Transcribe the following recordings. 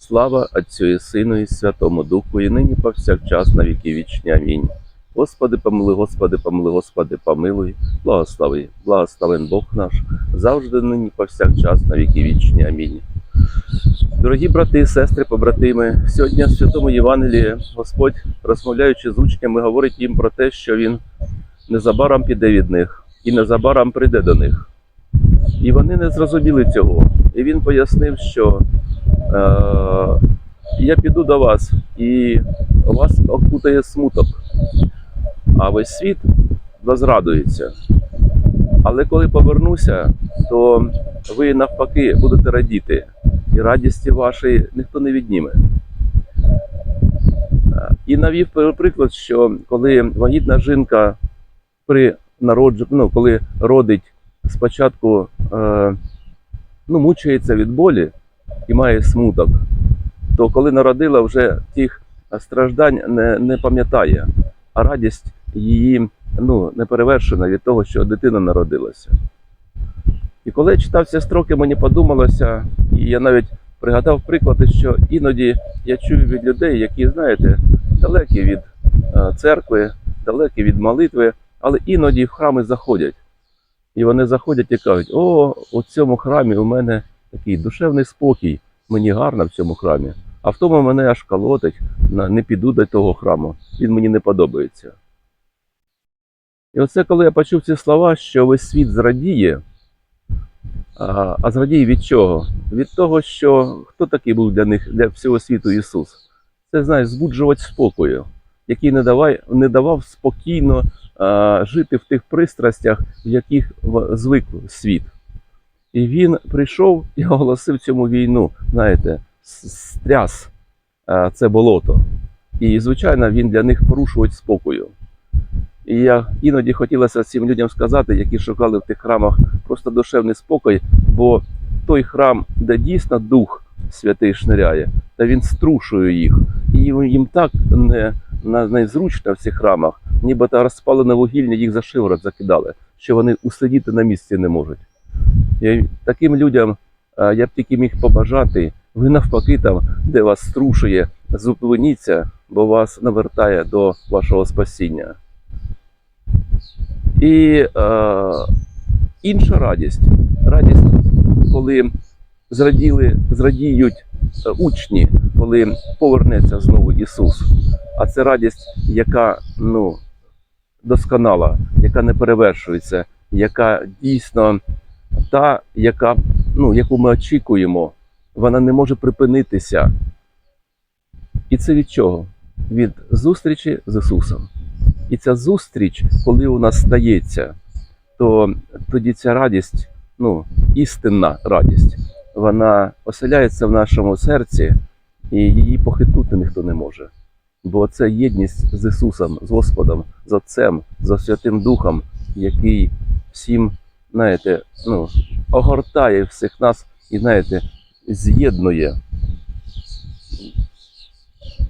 Слава Отцю і Сину і Святому Духу, і нині повсякчас на віки вічні. Амінь. Господи, помилуй, Господи, помилуй, Господи, помилуй, благослови, благословен Бог наш, завжди нині повсякчас на віки вічні. Амінь. Дорогі брати і сестри, побратими, сьогодні в Святому Євангелії Господь, розмовляючи з учнями, говорить їм про те, що Він незабаром піде від них і незабаром прийде до них. І вони не зрозуміли цього. І він пояснив, що я піду до вас, і вас окутає смуток, а весь світ возрадується. Але коли повернуся, то ви навпаки будете радіти, і радісті вашої ніхто не відніме. Е, І навів приклад, що коли вагітна жінка при народжу, ну, коли родить спочатку е, ну, мучається від болі і має смуток, то коли народила, вже тих страждань не, не пам'ятає, а радість її ну, не перевершена від того, що дитина народилася. І коли я читав ці строки, мені подумалося, і я навіть пригадав приклади, що іноді я чую від людей, які, знаєте, далекі від е, церкви, далекі від молитви, але іноді в храми заходять. І вони заходять і кажуть: о, у цьому храмі у мене такий душевний спокій, мені гарно в цьому храмі. А в тому мене аж колотить, не піду до того храму, він мені не подобається. І оце коли я почув ці слова, що весь світ зрадіє, а, а зрадіє від чого? Від того, що хто такий був для них, для всього світу Ісус? Це знаєш, збуджувач спокою, який не, давай, не давав спокійно а, жити в тих пристрастях, в яких звик світ. І він прийшов і оголосив цьому війну, знаєте, стряс це болото. І, звичайно, він для них порушувач спокою. І я іноді хотілося цим людям сказати, які шукали в тих храмах просто душевний спокій, бо той храм, де дійсно Дух Святий шниряє, та він струшує їх. І їм так не, не, незручно в цих храмах, ніби та розпалене вугілля їх за шиворот закидали, що вони усидіти на місці не можуть. І таким людям е, я б тільки міг побажати, ви навпаки там, де вас струшує, зупиніться, бо вас навертає до вашого спасіння. І е, інша радість. Радість, коли зраділи, зрадіють е, учні, коли повернеться знову Ісус. А це радість, яка ну, досконала, яка не перевершується, яка дійсно та, яка, ну, яку ми очікуємо, вона не може припинитися. І це від чого? Від зустрічі з Ісусом. І ця зустріч, коли у нас стається, то тоді ця радість, ну, істинна радість, вона оселяється в нашому серці, і її похитнути ніхто не може. Бо це єдність з Ісусом, з Господом, з Отцем, з Святим Духом, який всім, знаєте, ну, огортає всіх нас і, знаєте, з'єднує.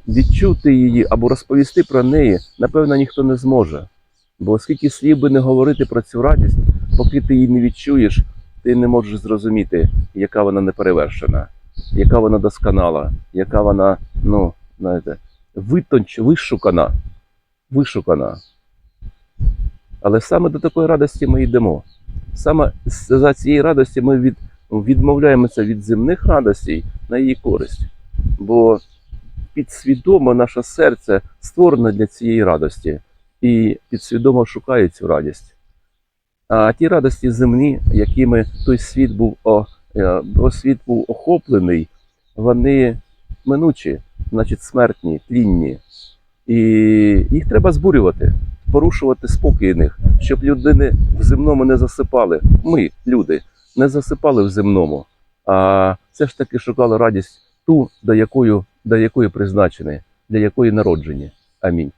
Відчути її або розповісти про неї, напевно, ніхто не зможе. Бо скільки слів би не говорити про цю радість, поки ти її не відчуєш, ти не можеш зрозуміти, яка вона неперевершена, яка вона досконала, яка вона, ну, знаєте, витонч, вишукана, вишукана. Але саме до такої радості ми йдемо. Саме за цієї радості ми від, відмовляємося від земних радостей на її користь. Бо підсвідомо наше серце створене для цієї радості і підсвідомо шукає цю радість. А ті радості земні, якими той світ був, о, е, бо світ був охоплений, вони минучі, значить смертні, тлінні. І їх треба збурювати, порушувати спокій них, щоб людини в земному не засипали. Ми, люди, не засипали в земному, а все ж таки шукали радість ту, до якої, до якої призначені, для якої народжені. Амінь.